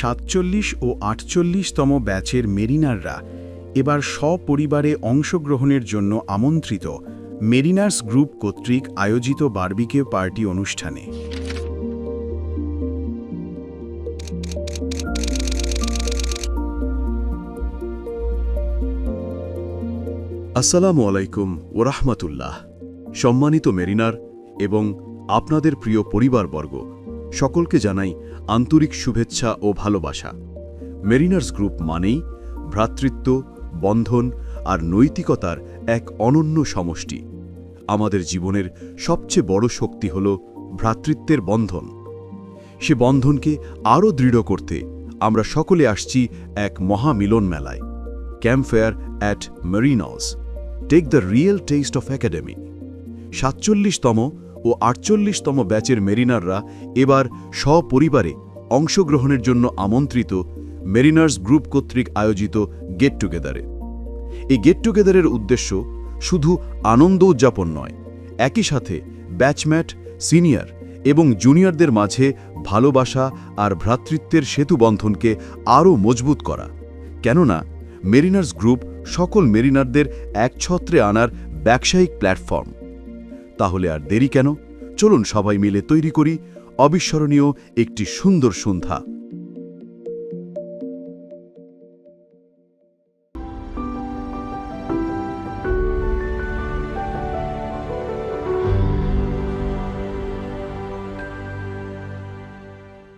সাতচল্লিশ ও আটচল্লিশতম ব্যাচের মেরিনাররা এবার সপরিবারে অংশগ্রহণের জন্য আমন্ত্রিত মেরিনার্স গ্রুপ কর্তৃক আয়োজিত বার্বিকে পার্টি অনুষ্ঠানে। আসসালামু আলাইকুম ওরহমতুল্লাহ। সম্মানিত মেরিনার এবং আপনাদের প্রিয় পরিবারবর্গ সকলকে জানাই আন্তরিক শুভেচ্ছা ও ভালোবাসা। মেরিনার্স গ্রুপ মানেই ভ্রাতৃত্ব, বন্ধন আর নৈতিকতার এক অনন্য সমষ্টি। আমাদের জীবনের সবচেয়ে বড় শক্তি হল ভ্রাতৃত্বের বন্ধন। সে বন্ধনকে আরও দৃঢ় করতে আমরা সকলে আসছি এক মহামিলন মেলায়। Campfire at marines take the real test of academy সাতচল্লিশতম ও আটচল্লিশতম ব্যাচের মেরিনাররা এবার সপরিবারে অংশগ্রহণের জন্য আমন্ত্রিত মেরিনার্স গ্রুপ কর্তৃক আয়োজিত গেট টুগেদারে। এই গেট টুগেদারের উদ্দেশ্য শুধু আনন্দ উদযাপন নয়, একই সাথে ব্যাচম্যাট, সিনিয়র এবং জুনিয়রদের মাঝে ভালোবাসা আর ভ্রাতৃত্বের সেতুবন্ধনকে আরও মজবুত করা। কেননা মেরিনার্স গ্রুপ সকল মেরিনারদের একছত্রে আনার ব্যবসায়িক প্ল্যাটফর্ম। তাহলে আর দেরি কেন? চলুন সবাই মিলে তৈরি করি অবিস্মরণীয় একটি সুন্দর সন্ধ্যা।